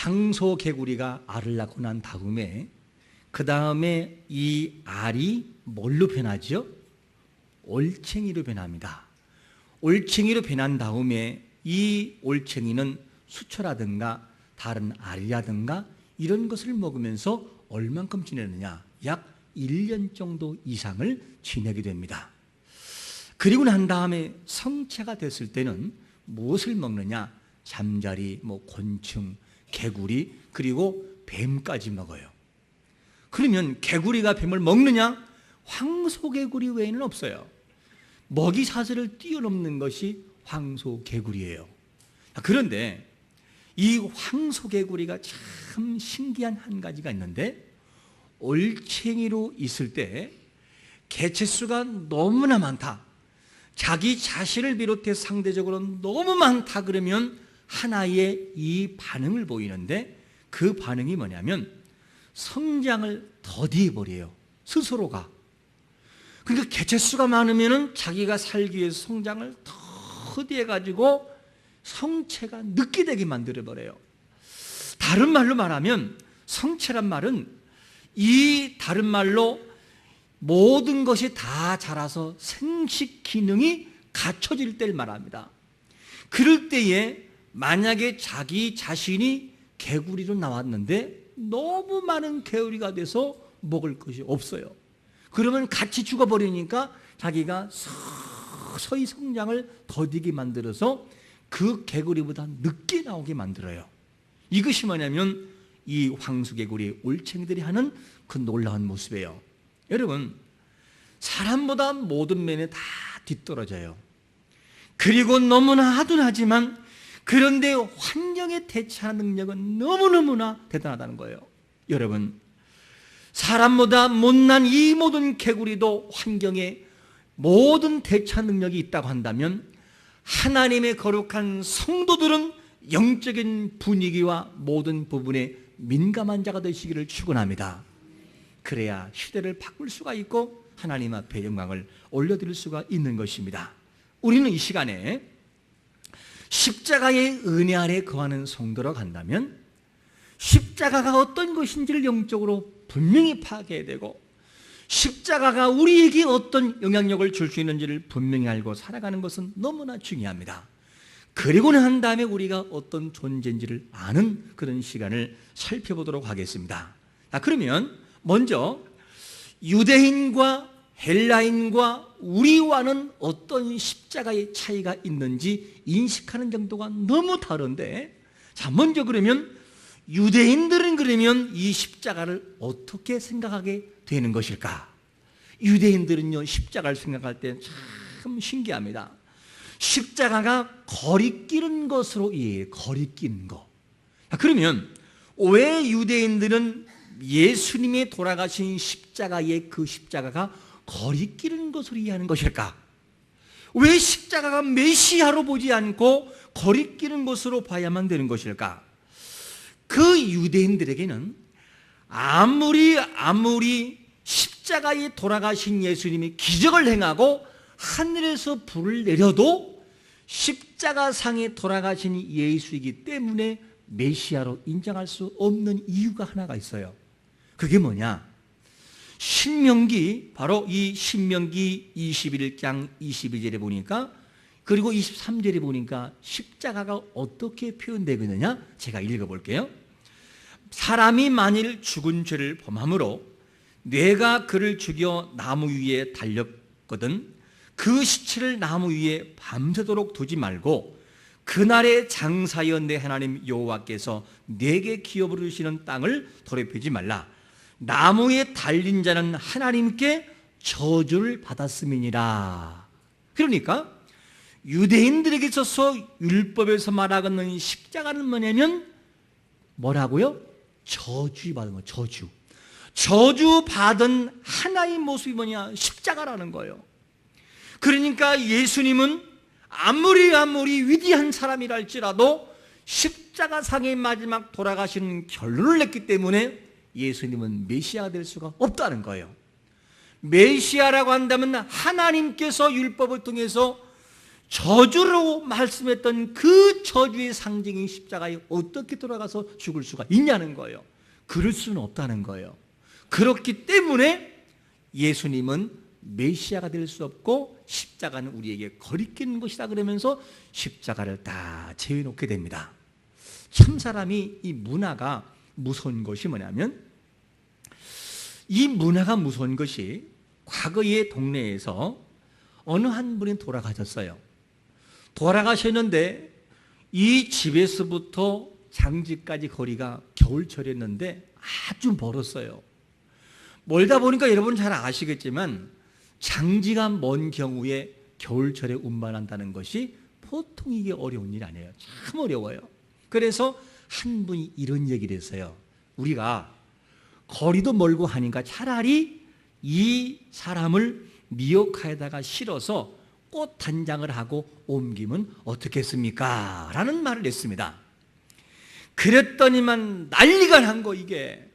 황소 개구리가 알을 낳고 난 다음에 그 다음에 이 알이 뭘로 변하죠? 올챙이로 변합니다. 올챙이로 변한 다음에 이 올챙이는 수초라든가 다른 알이라든가 이런 것을 먹으면서 얼만큼 지내느냐? 약 1년 정도 이상을 지내게 됩니다. 그리고 난 다음에 성체가 됐을 때는 무엇을 먹느냐? 잠자리, 뭐 곤충, 개구리, 그리고 뱀까지 먹어요. 그러면 개구리가 뱀을 먹느냐? 황소개구리 외에는 없어요. 먹이 사슬을 뛰어넘는 것이 황소개구리예요. 그런데 이 황소개구리가 참 신기한 한 가지가 있는데 올챙이로 있을 때 개체수가 너무나 많다. 자기 자신을 비롯해 상대적으로 너무 많다 그러면 하나의 이 반응을 보이는데 그 반응이 뭐냐면 성장을 더디해 버려요. 스스로가. 그러니까 개체수가 많으면은 자기가 살기 위해서 성장을 더디해 가지고 성체가 늦게 되게 만들어 버려요. 다른 말로 말하면 성체란 말은 이 다른 말로 모든 것이 다 자라서 생식 기능이 갖춰질 때를 말합니다. 그럴 때에 만약에 자기 자신이 개구리로 나왔는데 너무 많은 개구리가 돼서 먹을 것이 없어요. 그러면 같이 죽어버리니까 자기가 서서히 성장을 더디게 만들어서 그 개구리보다 늦게 나오게 만들어요. 이것이 뭐냐면 이 황수개구리 올챙이들이 하는 그 놀라운 모습이에요. 여러분, 사람보다 모든 면에 다 뒤떨어져요. 그리고 너무나 아둔하지만 그런데 환경에 대처하는 능력은 너무너무나 대단하다는 거예요. 여러분, 사람보다 못난 이 모든 개구리도 환경에 모든 대처 능력이 있다고 한다면 하나님의 거룩한 성도들은 영적인 분위기와 모든 부분에 민감한 자가 되시기를 축원합니다. 그래야 시대를 바꿀 수가 있고 하나님 앞에 영광을 올려드릴 수가 있는 것입니다. 우리는 이 시간에 십자가의 은혜 아래 거하는 성도로 간다면 십자가가 어떤 것인지를 영적으로 분명히 파악해야 되고 십자가가 우리에게 어떤 영향력을 줄 수 있는지를 분명히 알고 살아가는 것은 너무나 중요합니다. 그리고 난 다음에 우리가 어떤 존재인지를 아는 그런 시간을 살펴보도록 하겠습니다. 자, 그러면 먼저 유대인과 헬라인과 우리와는 어떤 십자가의 차이가 있는지 인식하는 정도가 너무 다른데 자, 먼저 그러면 유대인들은 그러면 이 십자가를 어떻게 생각하게 되는 것일까? 유대인들은요, 십자가를 생각할 때 참 신기합니다. 십자가가 거리 끼는 것으로 이해해요. 거리 끼는 거. 그러면 왜 유대인들은 예수님의 돌아가신 십자가의 그 십자가가 거리끼는 것으로 이해하는 것일까? 왜 십자가가 메시아로 보지 않고 거리끼는 것으로 봐야만 되는 것일까? 그 유대인들에게는 아무리 아무리 십자가에 돌아가신 예수님이 기적을 행하고 하늘에서 불을 내려도 십자가 상에 돌아가신 예수이기 때문에 메시아로 인정할 수 없는 이유가 하나가 있어요. 그게 뭐냐? 신명기 바로 이 신명기 21장 22절에 보니까 그리고 23절에 보니까 십자가가 어떻게 표현되고 있느냐? 제가 읽어 볼게요. 사람이 만일 죽은 죄를 범함으로 뇌가 그를 죽여 나무 위에 달렸거든 그 시체를 나무 위에 밤새도록 두지 말고 그날의 장사여 내 하나님 여호와께서 내게 기업을 주시는 땅을 더럽히지 말라 나무에 달린 자는 하나님께 저주를 받았음이니라. 그러니까 유대인들에게 있어서 율법에서 말하는 십자가는 뭐냐면 뭐라고요? 저주 받은 거 저주. 저주 받은 하나의 모습이 뭐냐? 십자가라는 거예요. 그러니까 예수님은 아무리 아무리 위대한 사람이라 할지라도 십자가상의 마지막 돌아가시는 결론을 냈기 때문에 예수님은 메시아가 될 수가 없다는 거예요. 메시아라고 한다면 하나님께서 율법을 통해서 저주로 말씀했던 그 저주의 상징인 십자가에 어떻게 돌아가서 죽을 수가 있냐는 거예요. 그럴 수는 없다는 거예요. 그렇기 때문에 예수님은 메시아가 될 수 없고 십자가는 우리에게 거리끼는 것이다 그러면서 십자가를 다 제외놓게 됩니다. 참 사람이 이 문화가 무서운 것이 뭐냐면 이 문화가 무서운 것이 과거의 동네에서 어느 한 분이 돌아가셨어요. 돌아가셨는데 이 집에서부터 장지까지 거리가 겨울철이었는데 아주 멀었어요. 멀다 보니까 여러분 잘 아시겠지만 장지가 먼 경우에 겨울철에 운반한다는 것이 보통 이게 어려운 일 아니에요. 참 어려워요. 그래서 한 분이 이런 얘기를 했어요. 우리가 거리도 멀고 하니까 차라리 이 사람을 미역카에다가 실어서 꽃 단장을 하고 옮기면 어떻겠습니까? 라는 말을 했습니다. 그랬더니만 난리가 난 거 이게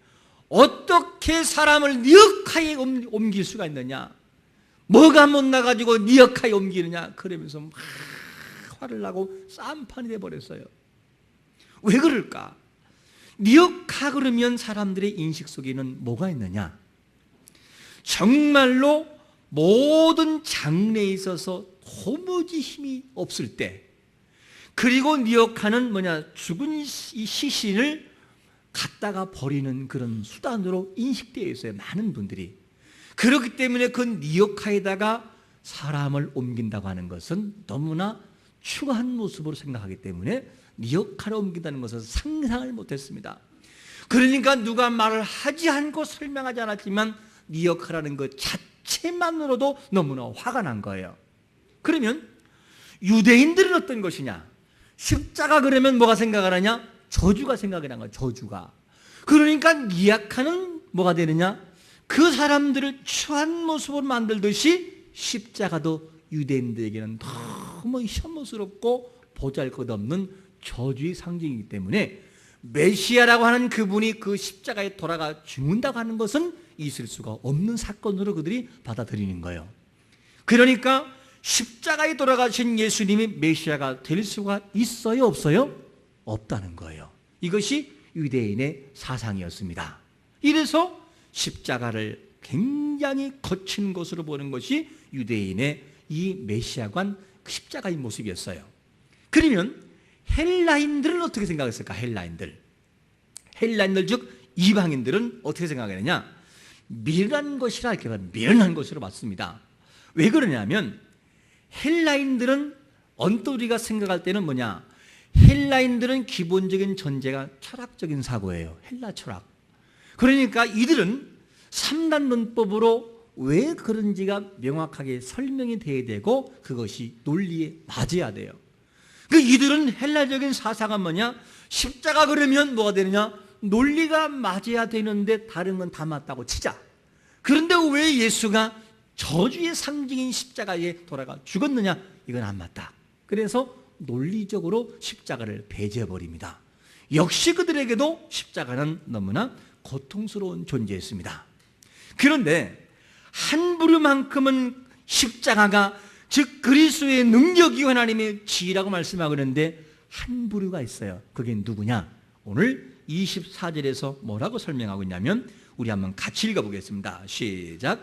어떻게 사람을 미역카에 옮길 수가 있느냐? 뭐가 못나 가지고 미역카에 옮기느냐? 그러면서 막 화를 나고 쌈판이 돼 버렸어요. 왜 그럴까? 미역카 그러면 사람들의 인식 속에는 뭐가 있느냐? 정말로 모든 장래에 있어서 도무지 힘이 없을 때 그리고 미역카는 뭐냐 죽은 이 시신을 갖다가 버리는 그런 수단으로 인식되어 있어요 많은 분들이 그렇기 때문에 그 미역카에다가 사람을 옮긴다고 하는 것은 너무나 추가한 모습으로 생각하기 때문에 미역카를 옮긴다는 것은 상상을 못했습니다 그러니까 누가 말을 하지 않고 설명하지 않았지만 미역카라는 것 자체만으로도 너무나 화가 난 거예요 그러면 유대인들은 어떤 것이냐? 십자가 그러면 뭐가 생각을 하냐? 저주가 생각이 난 거야, 저주가. 그러니까 미약하는 뭐가 되느냐? 그 사람들을 추한 모습으로 만들듯이 십자가도 유대인들에게는 너무 혐오스럽고 보잘 것 없는 저주의 상징이기 때문에 메시아라고 하는 그분이 그 십자가에 돌아가 죽는다고 하는 것은 있을 수가 없는 사건으로 그들이 받아들이는 거예요. 그러니까 십자가에 돌아가신 예수님이 메시아가 될 수가 있어요, 없어요? 없다는 거예요. 이것이 유대인의 사상이었습니다. 이래서 십자가를 굉장히 거친 것으로 보는 것이 유대인의 이 메시아관 십자가의 모습이었어요. 그러면 헬라인들은 어떻게 생각했을까? 헬라인들. 헬라인들 즉 이방인들은 어떻게 생각했느냐? 미련한 것이라 이렇게 미련한 것으로 봤습니다. 왜 그러냐면 헬라인들은 언뜻 우리가 생각할 때는 뭐냐? 헬라인들은 기본적인 전제가 철학적인 사고예요. 헬라 철학. 그러니까 이들은 3단 논법으로 왜 그런지가 명확하게 설명이 돼야 되고 그것이 논리에 맞아야 돼요. 그 이들은 헬라적인 사상은 뭐냐? 십자가 그러면 뭐가 되느냐? 논리가 맞아야 되는데 다른 건 다 맞다고 치자. 그런데 왜 예수가 저주의 상징인 십자가에 돌아가 죽었느냐? 이건 안 맞다. 그래서 논리적으로 십자가를 배제해 버립니다. 역시 그들에게도 십자가는 너무나 고통스러운 존재였습니다. 그런데 한 부류만큼은 십자가가 즉 그리스도의 능력이 하나님의 지위라고 말씀하고 있는데 한 부류가 있어요. 그게 누구냐? 오늘 24절에서 뭐라고 설명하고 있냐면 우리 한번 같이 읽어보겠습니다. 시작.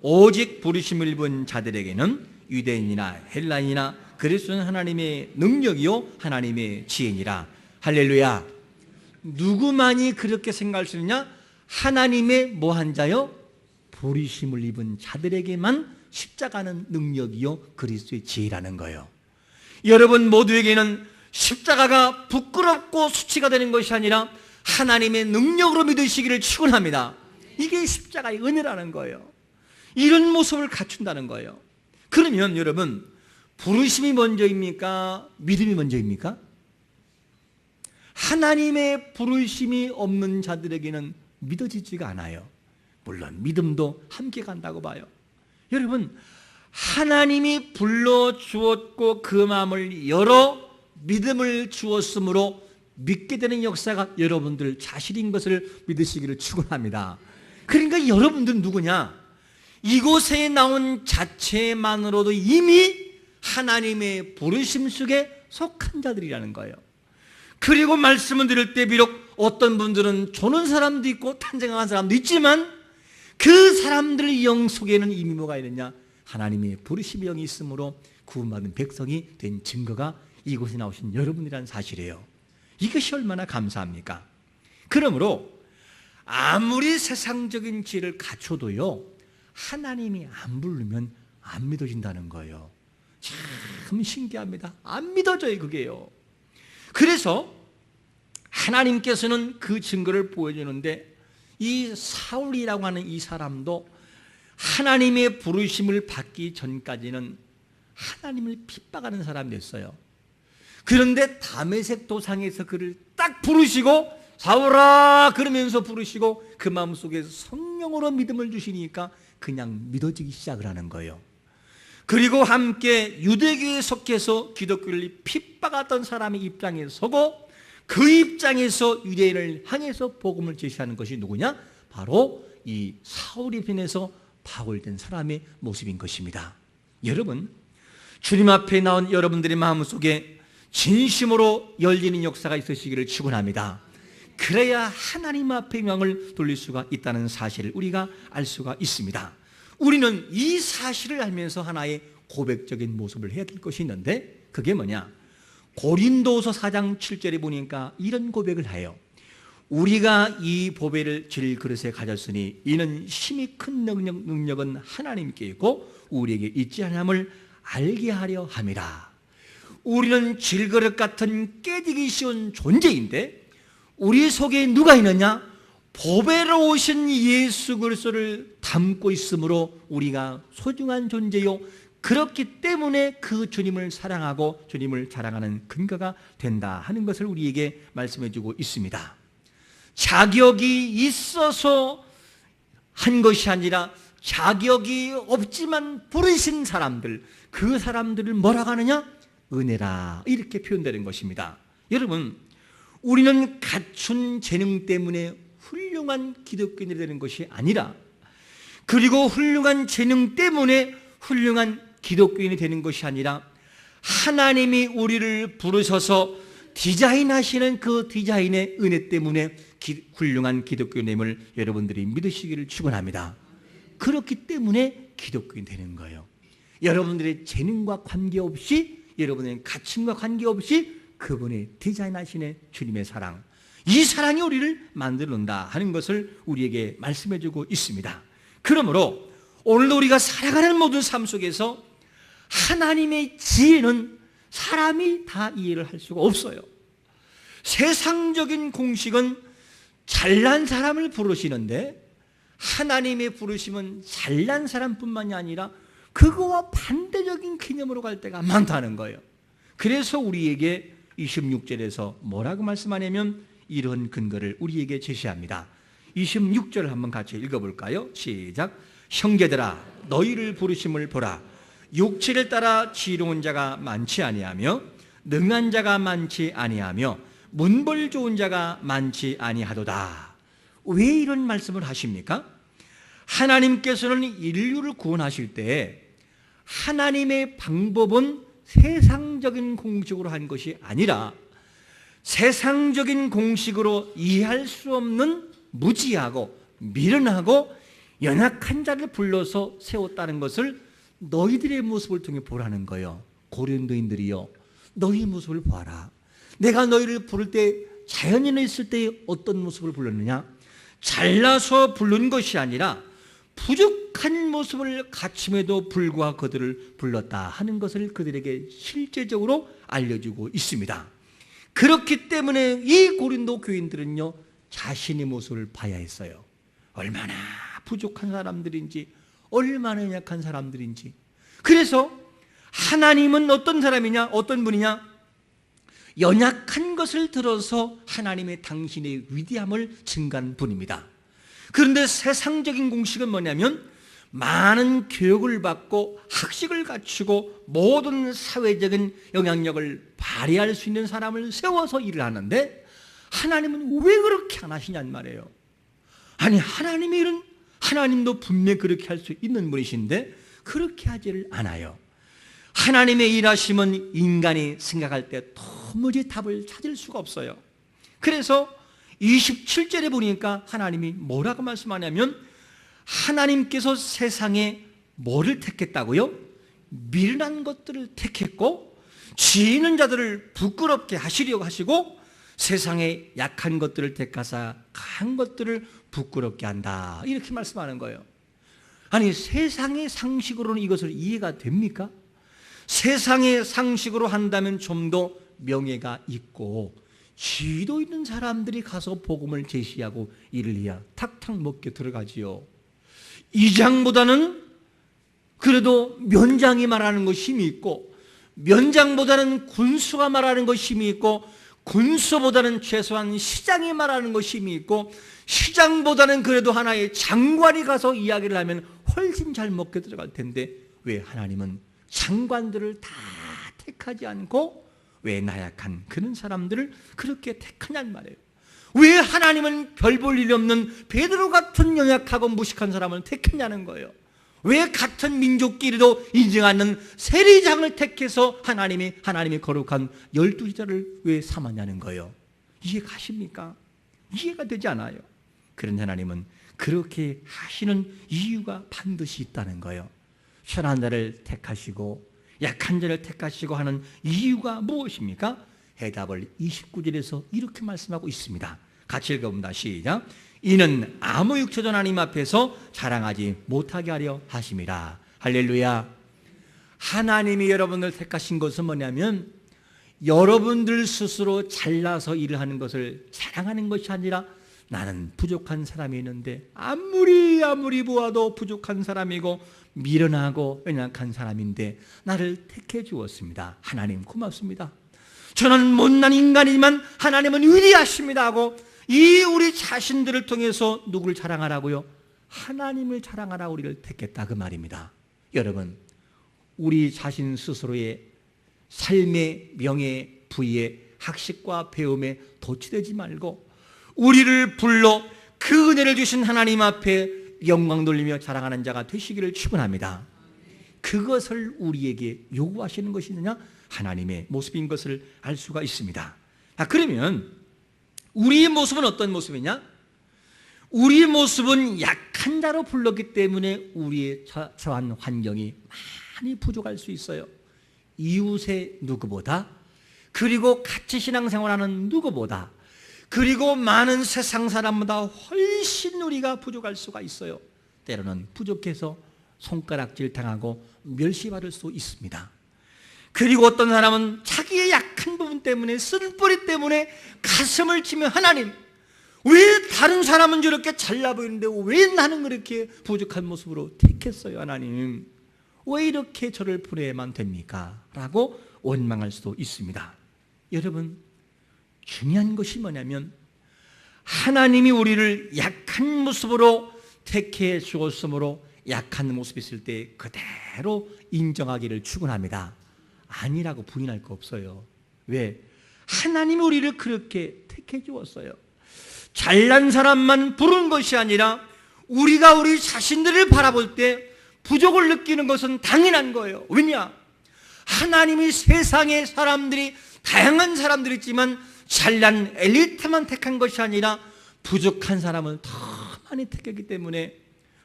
오직 부르심을 입은 자들에게는 유대인이나 헬라인이나 그리스도는 하나님의 능력이요 하나님의 지혜니라. 할렐루야. 누구만이 그렇게 생각할 수 있느냐? 하나님의 뭐한 자요? 부르심을 입은 자들에게만 십자가는 능력이요 그리스도의 지혜라는 거예요. 여러분 모두에게는 십자가가 부끄럽고 수치가 되는 것이 아니라 하나님의 능력으로 믿으시기를 축원합니다. 이게 십자가의 은혜라는 거예요. 이런 모습을 갖춘다는 거예요. 그러면 여러분 부르심이 먼저입니까? 믿음이 먼저입니까? 하나님의 부르심이 없는 자들에게는 믿어지지가 않아요. 물론 믿음도 함께 간다고 봐요. 여러분 하나님이 불러 주었고 그 마음을 열어 믿음을 주었으므로 믿게 되는 역사가 여러분들 자신인 것을 믿으시기를 축원합니다. 그러니까 여러분들은 누구냐? 이곳에 나온 자체만으로도 이미 하나님의 부르심 속에 속한 자들이라는 거예요. 그리고 말씀을 들을 때 비록 어떤 분들은 조는 사람도 있고 탄생한 사람도 있지만 그 사람들 영 속에는 이미 뭐가 있느냐? 하나님의 부르심의 영이 있으므로 구원받은 백성이 된 증거가 이곳에 나오신 여러분이라는 사실이에요. 이것이 얼마나 감사합니까? 그러므로 아무리 세상적인 지혜를 갖춰도요, 하나님이 안 부르면 안 믿어진다는 거예요. 참 신기합니다. 안 믿어져요, 그게요. 그래서 하나님께서는 그 증거를 보여주는데 이 사울이라고 하는 이 사람도 하나님의 부르심을 받기 전까지는 하나님을 핍박하는 사람이 됐어요. 그런데 담에색 도상에서 그를 딱 부르시고 사울아 그러면서 부르시고 그 마음속에 성령으로 믿음을 주시니까 그냥 믿어지기 시작을 하는 거예요. 그리고 함께 유대교에 속해서 기독교를 핍박하던 사람의 입장에 서고 그 입장에서 유대인을 향해서 복음을 제시하는 것이 누구냐? 바로 이 사울이 변해서 파골된 사람의 모습인 것입니다. 여러분, 주님 앞에 나온 여러분들의 마음속에 진심으로 열리는 역사가 있으시기를 축원합니다. 그래야 하나님 앞에 명을 돌릴 수가 있다는 사실을 우리가 알 수가 있습니다. 우리는 이 사실을 알면서 하나의 고백적인 모습을 해야 될 것이 있는데 그게 뭐냐? 고린도서 4장 7절에 보니까 이런 고백을 해요. 우리가 이 보배를 질 그릇에 가졌으니 이는 힘이 큰 능력, 능력 은 하나님께 있고 우리에게 있지 않음을 알게 하려 함이라. 우리는 질그릇 같은 깨지기 쉬운 존재인데 우리 속에 누가 있느냐? 보배로 오신 예수 그리스도를 담고 있으므로 우리가 소중한 존재요 그렇기 때문에 그 주님을 사랑하고 주님을 자랑하는 근거가 된다 하는 것을 우리에게 말씀해 주고 있습니다. 자격이 있어서 한 것이 아니라 자격이 없지만 부르신 사람들, 그 사람들을 뭐라고 하느냐? 은혜라. 이렇게 표현되는 것입니다. 여러분, 우리는 갖춘 재능 때문에 훌륭한 기독교인이 되는 것이 아니라 그리고 훌륭한 재능 때문에 훌륭한 기독교인이 되는 것이 아니라 하나님이 우리를 부르셔서 디자인하시는 그 디자인의 은혜 때문에 기, 훌륭한 기독교님을 여러분들이 믿으시기를 축원합니다. 그렇기 때문에 기독교인 되는 거예요. 여러분들의 재능과 관계없이 여러분의 가침과 관계없이 그분의 디자인하시는 주님의 사랑 이 사랑이 우리를 만들는다 하는 것을 우리에게 말씀해 주고 있습니다. 그러므로 오늘도 우리가 살아가는 모든 삶 속에서 하나님의 지혜는 사람이 다 이해를 할 수가 없어요. 세상적인 공식은 잘난 사람을 부르시는데 하나님의 부르심은 잘난 사람뿐만이 아니라 그거와 반대적인 개념으로 갈 때가 많다는 거예요. 그래서 우리에게 26절에서 뭐라고 말씀하냐면 이런 근거를 우리에게 제시합니다. 26절 한번 같이 읽어볼까요? 시작. 형제들아 너희를 부르심을 보라. 육체를 따라 지혜로운 자가 많지 아니하며 능한 자가 많지 아니하며 문벌 좋은 자가 많지 아니하도다. 왜 이런 말씀을 하십니까? 하나님께서는 인류를 구원하실 때 하나님의 방법은 세상적인 공식으로 한 것이 아니라 세상적인 공식으로 이해할 수 없는 무지하고 미련하고 연약한 자를 불러서 세웠다는 것을 너희들의 모습을 통해 보라는 거예요. 고린도인들이요. 너희 모습을 봐라. 내가 너희를 부를 때 자연인에 있을 때 어떤 모습을 불렀느냐? 잘나서 부른 것이 아니라 부족한 모습을 갖춤에도 불구하고 그들을 불렀다 하는 것을 그들에게 실제적으로 알려주고 있습니다. 그렇기 때문에 이 고린도 교인들은요 자신의 모습을 봐야 했어요. 얼마나 부족한 사람들인지 얼마나 약한 사람들인지. 그래서 하나님은 어떤 사람이냐? 어떤 분이냐? 연약한 것을 들어서 하나님의 당신의 위대함을 증가한 분입니다. 그런데 세상적인 공식은 뭐냐면 많은 교육을 받고 학식을 갖추고 모든 사회적인 영향력을 발휘할 수 있는 사람을 세워서 일을 하는데 하나님은 왜 그렇게 안 하시냔 말이에요. 아니 하나님의 일은 하나님도 분명 그렇게 할 수 있는 분이신데 그렇게 하지를 않아요. 하나님의 일하심은 인간이 생각할 때 도무지 답을 찾을 수가 없어요. 그래서 27절에 보니까 하나님이 뭐라고 말씀하냐면 하나님께서 세상에 뭐를 택했다고요? 미련한 것들을 택했고 지는 자들을 부끄럽게 하시려고 하시고 세상에 약한 것들을 택하사 강한 것들을 부끄럽게 한다. 이렇게 말씀하는 거예요. 아니 세상의 상식으로는 이것을 이해가 됩니까? 세상의 상식으로 한다면 좀 더 명예가 있고 지도 있는 사람들이 가서 복음을 제시하고 이를 해야 탁탁 먹게 들어가지요. 이장보다는 그래도 면장이 말하는 것 힘이 있고 면장보다는 군수가 말하는 것 힘이 있고 군수보다는 최소한 시장이 말하는 것 힘이 있고 시장보다는 그래도 하나의 장관이 가서 이야기를 하면 훨씬 잘 먹게 들어갈 텐데 왜 하나님은 장관들을 다 택하지 않고 왜 나약한 그런 사람들을 그렇게 택하냔 말이에요. 왜 하나님은 별 볼 일 없는 베드로 같은 연약하고 무식한 사람을 택했냐는 거예요. 왜 같은 민족끼리도 인정하는 세리장을 택해서 하나님이 하나님이 거룩한 열두 지자를 왜 삼았냐는 거예요. 이해 가십니까? 이해가 되지 않아요. 그런 하나님은 그렇게 하시는 이유가 반드시 있다는 거예요. 선한 자를 택하시고 약한 자를 택하시고 하는 이유가 무엇입니까? 해답을 29절에서 이렇게 말씀하고 있습니다. 같이 읽어봅니다. 시작. 이는 아무 육체전 하나님 앞에서 자랑하지 못하게 하려 하심이라. 할렐루야. 하나님이 여러분을 택하신 것은 뭐냐면 여러분들 스스로 잘나서 일을 하는 것을 자랑하는 것이 아니라 나는 부족한 사람이 있는데 아무리 아무리 보아도 부족한 사람이고 미련하고 연약한 사람인데 나를 택해 주었습니다. 하나님 고맙습니다. 저는 못난 인간이지만 하나님은 위대하십니다 하고 이 우리 자신들을 통해서 누구를 자랑하라고요? 하나님을 자랑하라 우리를 택했다 그 말입니다. 여러분, 우리 자신 스스로의 삶의 명예, 부의 학식과 배움에 도취되지 말고 우리를 불러 그 은혜를 주신 하나님 앞에 영광 돌리며 자랑하는 자가 되시기를 축원합니다. 그것을 우리에게 요구하시는 것이 냐 하나님의 모습인 것을 알 수가 있습니다. 자, 그러면 우리의 모습은 어떤 모습이냐? 우리의 모습은 약한 자로 불렀기 때문에 우리의 처한 환경이 많이 부족할 수 있어요. 이웃의 누구보다 그리고 같이 신앙생활하는 누구보다 그리고 많은 세상 사람보다 훨씬 우리가 부족할 수가 있어요. 때로는 부족해서 손가락질 당하고 멸시받을 수 있습니다. 그리고 어떤 사람은 자기의 약한 부분 때문에 쓴뿌리 때문에 가슴을 치며 하나님 왜 다른 사람은 저렇게 잘나 보이는데 왜 나는 그렇게 부족한 모습으로 택했어요 하나님? 왜 이렇게 저를 보내야만 됩니까? 라고 원망할 수도 있습니다. 여러분 중요한 것이 뭐냐면 하나님이 우리를 약한 모습으로 택해 주었으므로 약한 모습이 있을 때 그대로 인정하기를 축원합니다 아니라고 부인할 거 없어요. 왜? 하나님이 우리를 그렇게 택해 주었어요. 잘난 사람만 부른 것이 아니라 우리가 우리 자신들을 바라볼 때 부족을 느끼는 것은 당연한 거예요. 왜냐? 하나님이 세상의 사람들이 다양한 사람들이 있지만 잘난 엘리트만 택한 것이 아니라 부족한 사람을 더 많이 택했기 때문에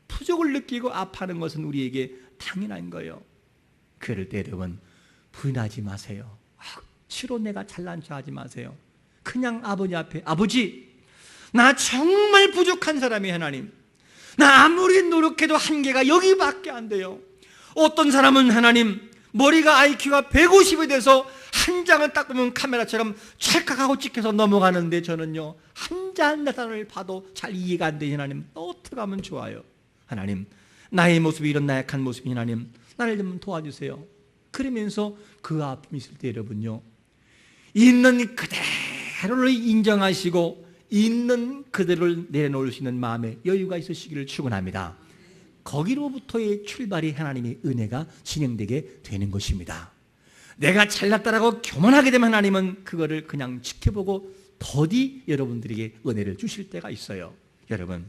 부족을 느끼고 아파하는 것은 우리에게 당연한 거예요. 그럴 때 여러분 부인하지 마세요. 억지로 내가 잘난 척 하지 마세요. 그냥 아버지 앞에 아버지 나 정말 부족한 사람이 하나님. 나 아무리 노력해도 한계가 여기밖에 안 돼요. 어떤 사람은 하나님 머리가 IQ가 150이 돼서 한 장을 딱 보면 카메라처럼 찰칵하고 찍혀서 넘어가는데 저는요 한장 나타를 봐도 잘 이해가 안 되니 하나님 어떻게 하면 좋아요 하나님 나의 모습이 이런 나약한 모습이 하나님 나를 좀 도와주세요 그러면서 그 아픔이 있을 때 여러분요. 있는 그대로를 인정하시고 있는 그대로를 내놓을 수 있는 마음의 여유가 있으시기를 축원합니다. 거기로부터의 출발이 하나님의 은혜가 진행되게 되는 것입니다. 내가 잘났다라고 교만하게 되면 하나님은 그거를 그냥 지켜보고 더디 여러분들에게 은혜를 주실 때가 있어요. 여러분,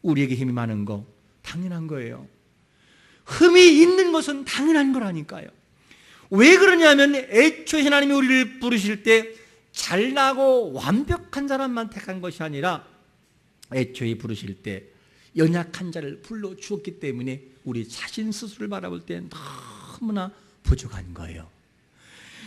우리에게 힘이 많은 거 당연한 거예요. 흠이 있는 것은 당연한 거라니까요. 왜 그러냐면 애초에 하나님이 우리를 부르실 때 잘나고 완벽한 사람만 택한 것이 아니라 애초에 부르실 때 연약한 자를 불러 주었기 때문에 우리 자신 스스로를 바라볼 때 너무나 부족한 거예요.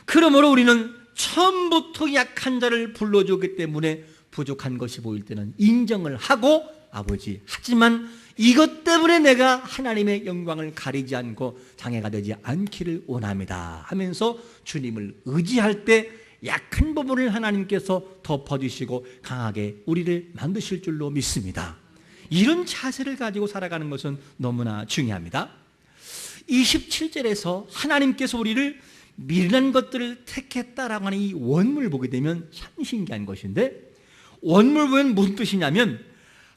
그러므로 우리는 처음부터 약한 자를 불러주었기 때문에 부족한 것이 보일 때는 인정을 하고 아버지. 하지만 이것 때문에 내가 하나님의 영광을 가리지 않고 장애가 되지 않기를 원합니다. 하면서 주님을 의지할 때 약한 부분을 하나님께서 덮어주시고 강하게 우리를 만드실 줄로 믿습니다. 이런 자세를 가지고 살아가는 것은 너무나 중요합니다. 27절에서 하나님께서 우리를 미련한 것들을 택했다라고 하는 이 원문을 보게 되면 참 신기한 것인데 원문을 보면 무슨 뜻이냐면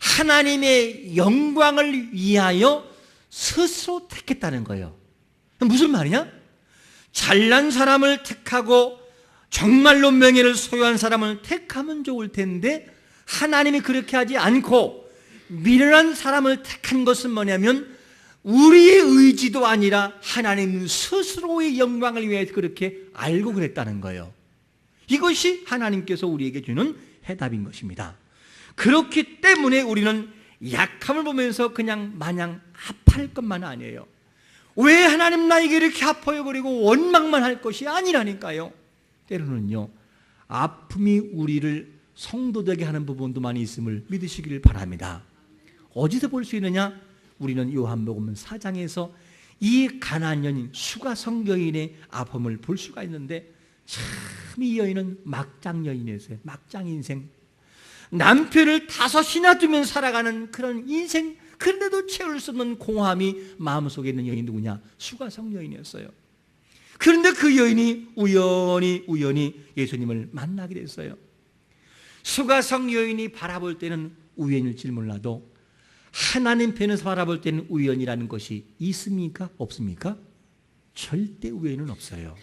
하나님의 영광을 위하여 스스로 택했다는 거예요. 무슨 말이냐? 잘난 사람을 택하고 정말로 명예를 소유한 사람을 택하면 좋을 텐데 하나님이 그렇게 하지 않고 미련한 사람을 택한 것은 뭐냐면 우리의 의지도 아니라 하나님 스스로의 영광을 위해서 그렇게 알고 그랬다는 거예요. 이것이 하나님께서 우리에게 주는 해답인 것입니다. 그렇기 때문에 우리는 약함을 보면서 그냥 마냥 아파할 것만 아니에요. 왜 하나님 나에게 이렇게 아파요? 그리고 원망만 할 것이 아니라니까요. 때로는요, 아픔이 우리를 성도되게 하는 부분도 많이 있음을 믿으시기를 바랍니다. 어디서 볼 수 있느냐? 우리는 요한복음 4장에서 이 가난한 여인 수가성 여인의 아픔을 볼 수가 있는데 참 이 여인은 막장 여인이었어요. 막장 인생. 남편을 다섯이나 두면 살아가는 그런 인생 그런데도 채울 수 없는 공함이 마음속에 있는 여인이 누구냐? 수가성 여인이었어요. 그런데 그 여인이 우연히 우연히 예수님을 만나게 됐어요. 수가성 여인이 바라볼 때는 우연일지 몰라도 하나님 편에서 바라볼 때는 우연이라는 것이 있습니까? 없습니까? 절대 우연은 없어요.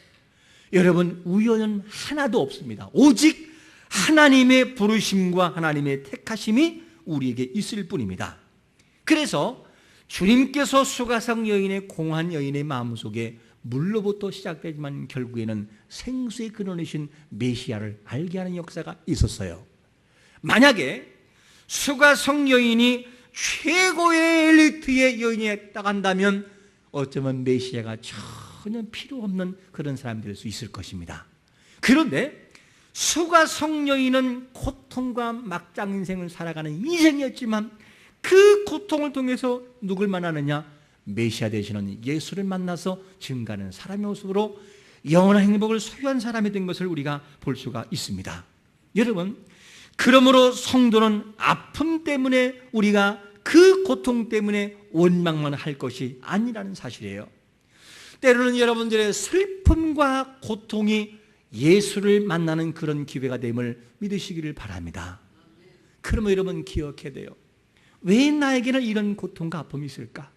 여러분, 우연은 하나도 없습니다. 오직 하나님의 부르심과 하나님의 택하심이 우리에게 있을 뿐입니다. 그래서 주님께서 수가성 여인의 공한 여인의 마음속에 물로부터 시작되지만 결국에는 생수의 근원이신 메시아를 알게 하는 역사가 있었어요. 만약에 수가성 여인이 최고의 엘리트의 여인이었다 한다면 어쩌면 메시아가 전혀 필요 없는 그런 사람이 될 수 있을 것입니다. 그런데 수가 성여인은 고통과 막장 인생을 살아가는 인생이었지만 그 고통을 통해서 누굴 만나느냐? 메시아 되시는 예수를 만나서 증가하는 사람의 모습으로 영원한 행복을 소유한 사람이 된 것을 우리가 볼 수가 있습니다. 여러분, 그러므로 성도는 아픔 때문에 우리가 그 고통 때문에 원망만 할 것이 아니라는 사실이에요. 때로는 여러분들의 슬픔과 고통이 예수를 만나는 그런 기회가 됨을 믿으시기를 바랍니다. 그러면 여러분 기억해야 돼요. 왜 나에게는 이런 고통과 아픔이 있을까?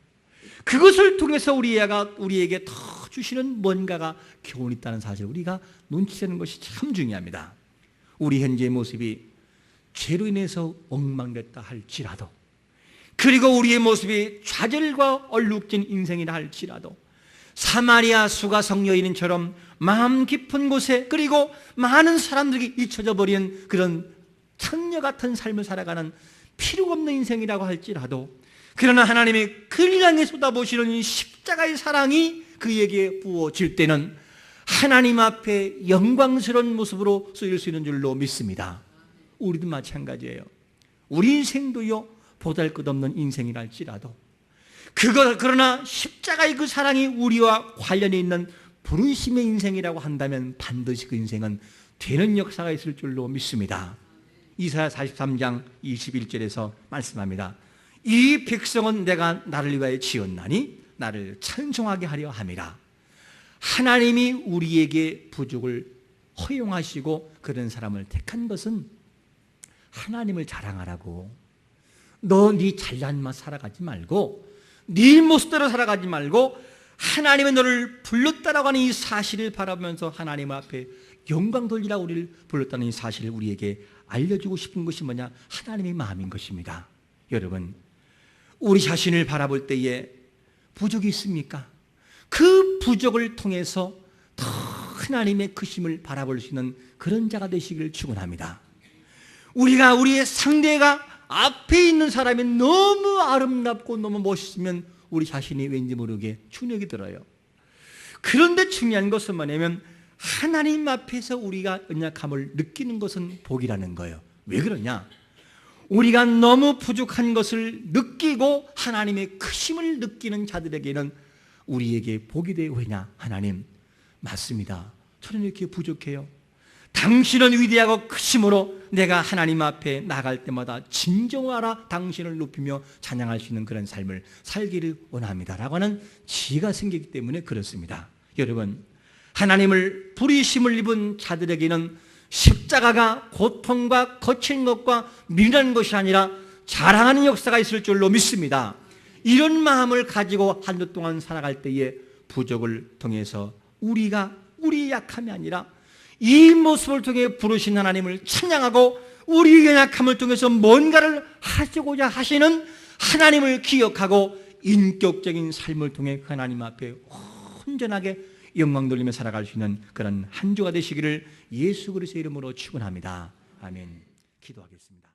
그것을 통해서 우리가 우리에게 더 주시는 뭔가가 교훈이 있다는 사실 우리가 눈치채는 것이 참 중요합니다. 우리 현재의 모습이 죄로 인해서 엉망됐다 할지라도 그리고 우리의 모습이 좌절과 얼룩진 인생이라 할지라도 사마리아 수가 성여인처럼 마음 깊은 곳에 그리고 많은 사람들이 잊혀져 버린 그런 천녀 같은 삶을 살아가는 필요 없는 인생이라고 할지라도 그러나 하나님이 그를 향해 쏟아보시는 십자가의 사랑이 그에게 부어질 때는 하나님 앞에 영광스러운 모습으로 쓰일 수 있는 줄로 믿습니다. 우리도 마찬가지예요. 우리 인생도요 보잘 것 없는 인생이랄지라도 그거 그러나 십자가의 그 사랑이 우리와 관련이 있는 부르심의 인생이라고 한다면 반드시 그 인생은 되는 역사가 있을 줄로 믿습니다. 이사야 43장 21절에서 말씀합니다. 이 백성은 내가 나를 위하여 지었나니 나를 찬송하게 하려 함이라. 하나님이 우리에게 부족을 허용하시고 그런 사람을 택한 것은 하나님을 자랑하라고. 너 네 잘난만 살아가지 말고 네 모습대로 살아가지 말고 하나님의 너를 불렀다라고 하는 이 사실을 바라보면서 하나님 앞에 영광 돌리라 우리를 불렀다는 이 사실을 우리에게 알려주고 싶은 것이 뭐냐? 하나님의 마음인 것입니다. 여러분, 우리 자신을 바라볼 때에 부족이 있습니까? 그 부족을 통해서 더 하나님의 크심을 바라볼 수 있는 그런 자가 되시기를 축원합니다. 우리가 우리의 상대가 앞에 있는 사람이 너무 아름답고 너무 멋있으면 우리 자신이 왠지 모르게 충격이 들어요. 그런데 중요한 것은 뭐냐면 하나님 앞에서 우리가 연약함을 느끼는 것은 복이라는 거예요. 왜 그러냐? 우리가 너무 부족한 것을 느끼고 하나님의 크심을 느끼는 자들에게는 우리에게 복이 되고 왜냐? 하나님 맞습니다. 저는 이렇게 부족해요. 당신은 위대하고 크심으로 내가 하나님 앞에 나갈 때마다 진정하라 당신을 높이며 찬양할 수 있는 그런 삶을 살기를 원합니다 라고 하는 지혜가 생기기 때문에 그렇습니다. 여러분 하나님을 부리심을 입은 자들에게는 십자가가 고통과 거친 것과 미련한 것이 아니라 자랑하는 역사가 있을 줄로 믿습니다. 이런 마음을 가지고 한 주 동안 살아갈 때에 부족을 통해서 우리가 우리의 약함이 아니라 이 모습을 통해 부르신 하나님을 찬양하고 우리의 연약함을 통해서 뭔가를 하시고자 하시는 하나님을 기억하고 인격적인 삶을 통해 하나님 앞에 온전하게 영광 돌리며 살아갈 수 있는 그런 한 주가 되시기를 예수 그리스도의 이름으로 축원합니다. 아멘. 기도하겠습니다.